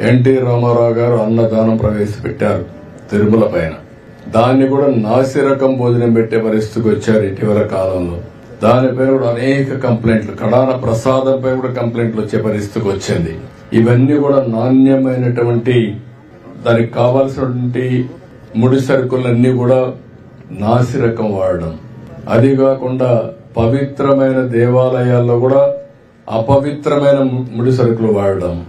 NT Ramarao గారు అన్నదానం ప్రవేశపెట్టారు తిరుమల పైన. దాన్ని కూడా నాసిరకం భోజనం పెట్టే పరిస్థితికి వచ్చారు ఇటీవల కాలంలో. దానిపై కూడా అనేక కంప్లైంట్లు కడాన ప్రసాదంపై కూడా కంప్లైంట్లు వచ్చే పరిస్థితికి వచ్చింది. ఇవన్నీ కూడా నాణ్యమైనటువంటి దానికి కావాల్సినటువంటి ముడి సరుకులన్నీ కూడా నాసిరకం వాడడం. అది కాకుండా పవిత్రమైన దేవాలయాల్లో కూడా అపవిత్రమైన ముడి సరుకులు వాడడం.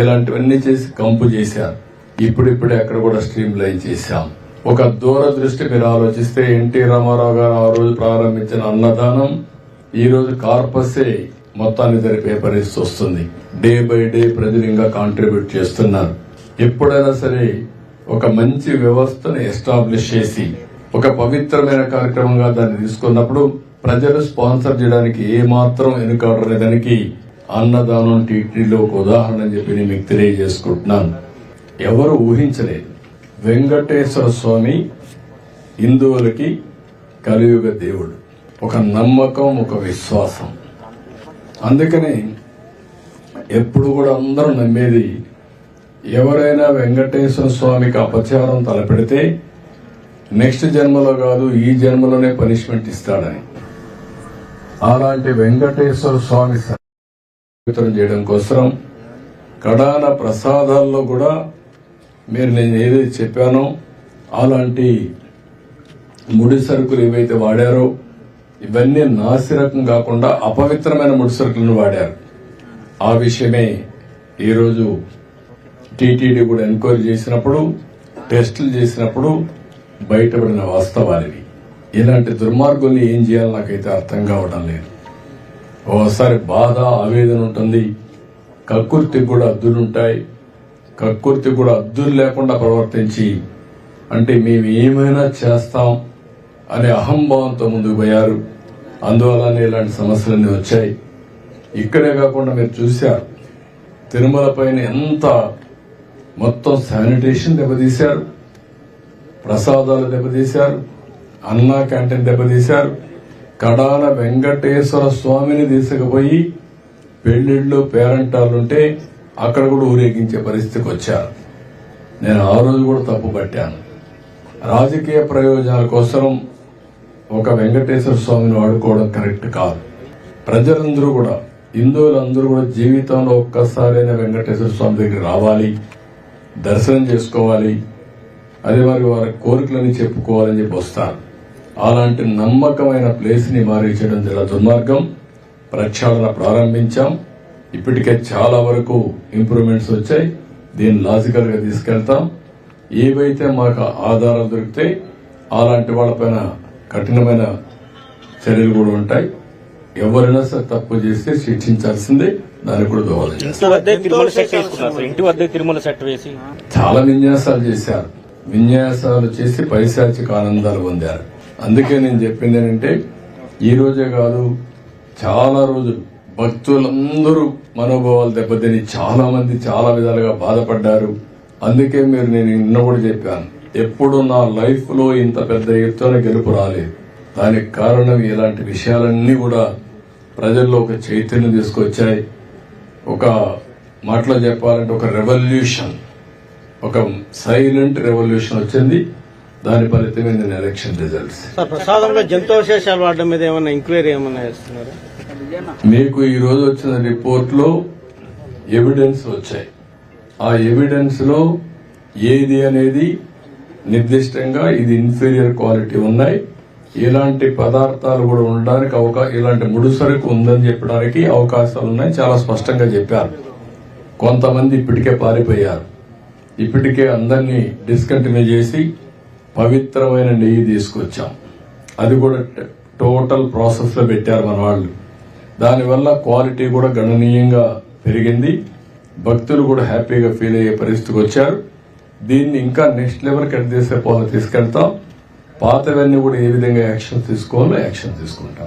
ఇలాంటివన్నీ చేసి కంపు చేశారు ఇప్పుడిప్పుడే అక్కడ కూడా స్ట్రీమ్ లైన్ చేశాం. ఒక దూరదృష్టి మీరు ఆలోచిస్తే ఎన్టీ రామారావు గారు ఆ రోజు ప్రారంభించిన అన్నదానం ఈ రోజు కార్పసే మొత్తాన్ని జరిపే పరిస్థితి వస్తుంది. డే బై డే ప్రజలు ఇంకా కాంట్రిబ్యూట్ చేస్తున్నారు. ఎప్పుడైనా సరే ఒక మంచి వ్యవస్థను ఎస్టాబ్లిష్ చేసి ఒక పవిత్రమైన కార్యక్రమంగా దాన్ని తీసుకున్నప్పుడు ప్రజలు స్పాన్సర్ చేయడానికి ఏ మాత్రం వెనుకాడనే దానికి అన్నదానం టీటీలో ఒక ఉదాహరణ చెప్పి నేను మీకు తెలియజేసుకుంటున్నాను. ఎవరు ఊహించలేదు. వెంకటేశ్వర స్వామి హిందువులకి కలియుగ దేవుడు. ఒక నమ్మకం ఒక విశ్వాసం. అందుకని ఎప్పుడు కూడా అందరూ నమ్మేది ఎవరైనా వెంకటేశ్వర స్వామికి అపచారం తలపెడితే నెక్స్ట్ జన్మలో కాదు ఈ జన్మలోనే పనిష్మెంట్ ఇస్తాడని. అలాంటి వెంకటేశ్వర స్వామి పవిత్రం చేయడం కోసం కడాన ప్రసాదాల్లో కూడా మీరు నేను ఏదైతే చెప్పానో అలాంటి ముడి సరుకులు ఏవైతే వాడారో ఇవన్నీ నాసిరకం కాకుండా అపవిత్రమైన ముడి సరుకులను వాడారు. ఆ విషయమే ఈరోజు టీటీడీ కూడా ఎంక్వైరీ చేసినప్పుడు టెస్టులు చేసినప్పుడు బయటపడిన వాస్తవాలివి. ఇలాంటి దుర్మార్గుల్ని ఏం చేయాలో నాకైతే అర్థం కావడం లేదు. ఒకసారి బాధ ఆవేదన ఉంటుంది. కక్కుర్తికి కూడా అద్దులుంటాయి. కక్కుర్తి కూడా అద్దులు లేకుండా ప్రవర్తించి అంటే మేము ఏమైనా చేస్తాం అనే అహంభావంతో ముందుకు పోయారు. అందువల్లనే ఇలాంటి సమస్యలన్నీ వచ్చాయి. ఇక్కడే కాకుండా మీరు చూశారు తిరుమల పైన ఎంత మొత్తం శానిటేషన్ దెబ్బతీశారు ప్రసాదాలు దెబ్బతీశారు అన్నా క్యాంటీన్ దెబ్బతీశారు కడాల వెంకటేశ్వర స్వామిని తీసుకుపోయి పెళ్ళిళ్ళు పేరంటాలుంటే అక్కడ కూడా ఊరేగించే పరిస్థితికి వచ్చారు. నేను ఆ రోజు కూడా తప్పు పట్టాను. రాజకీయ ప్రయోజనాల కోసం ఒక వెంకటేశ్వర స్వామిని వాడుకోవడం కరెక్ట్ కాదు. ప్రజలందరూ కూడా హిందువులందరూ కూడా జీవితంలో ఒక్కసారైనా వెంకటేశ్వర స్వామి దగ్గర రావాలి దర్శనం చేసుకోవాలి అదే మరి వారి కోరికలని చెప్పుకోవాలని చెప్పి వస్తారు అలాంటి నమ్మకమైన ప్లేస్ని మారించడం చాలా దుర్మార్గం. ప్రక్షాళన ప్రారంభించాం. ఇప్పటికే చాలా వరకు ఇంప్రూవ్మెంట్స్ వచ్చాయి. దీన్ని లాజికల్గా తీసుకెళ్తాం. ఏవైతే మాకు ఆధారాలు దొరికితే అలాంటి వాళ్ళపైన కఠినమైన చర్యలు కూడా ఉంటాయి. ఎవరైనా సరే తప్పు చేస్తే శిక్షించాల్సిందే. దానికి కూడా దోహదం చాలా విన్యాసాలు చేశారు. విన్యాసాలు చేసి పైశాచిక ఆనందాలు పొందారు. అందుకే నేను చెప్పింది ఏంటంటే ఈరోజే కాదు చాలా రోజులు భక్తులందరూ మనోభావాలు దెబ్బతిని చాలా మంది చాలా విధాలుగా బాధపడ్డారు. అందుకే మీరు నేను నిన్న కూడా చెప్పాను ఎప్పుడు నా లైఫ్లో ఇంత పెద్ద ఎత్తున గెలుపు రాలేదు. దానికి కారణం ఇలాంటి విషయాలన్నీ కూడా ప్రజల్లో ఒక చైతన్యం తీసుకొచ్చాయి. ఒక మాటలో చెప్పాలంటే ఒక రెవల్యూషన్ ఒక సైలెంట్ రెవల్యూషన్ వచ్చింది. దాని ఫలితమే నేను ఎలక్షన్ రిజల్ట్స్. ప్రసాదంలో జంతువశేషాలు వాడడం మీద ఏమైనా ఎంక్వైరీ ఏమైనా చేస్తున్నారు? మీకు ఈ రోజు వచ్చిన రిపోర్ట్లో ఎవిడెన్స్ వచ్చాయి. ఆ ఎవిడెన్స్లో ఏది అనేది నిర్దిష్టంగా ఇది ఇన్ఫీరియర్ క్వాలిటీ ఉన్నాయి. ఇలాంటి పదార్థాలు కూడా ఉండడానికి అవకాశం ఇలాంటి ముడుసరుకు ఉందని చెప్పడానికి అవకాశాలు ఉన్నాయి. చాలా స్పష్టంగా చెప్పారు. కొంతమంది ఇప్పటికే పారిపోయారు. ఇప్పటికే అందరినీ డిస్కంటిన్యూ చేసి పవిత్రమైన నెయ్యి తీసుకొచ్చాం. అది కూడా టోటల్ ప్రాసెస్లో పెట్టారు మన వాళ్ళు. దానివల్ల క్వాలిటీ కూడా గణనీయంగా పెరిగింది. భక్తులు కూడా హ్యాపీగా ఫీల్ అయ్యే పరిస్థితికి వచ్చారు. దీన్ని ఇంకా నెక్స్ట్ లెవెల్ కట్ చేసే పోలు తీసుకెళ్తాం. పాతవన్నీ కూడా ఏ విధంగా యాక్షన్ తీసుకోవాలో యాక్షన్ తీసుకుంటాం.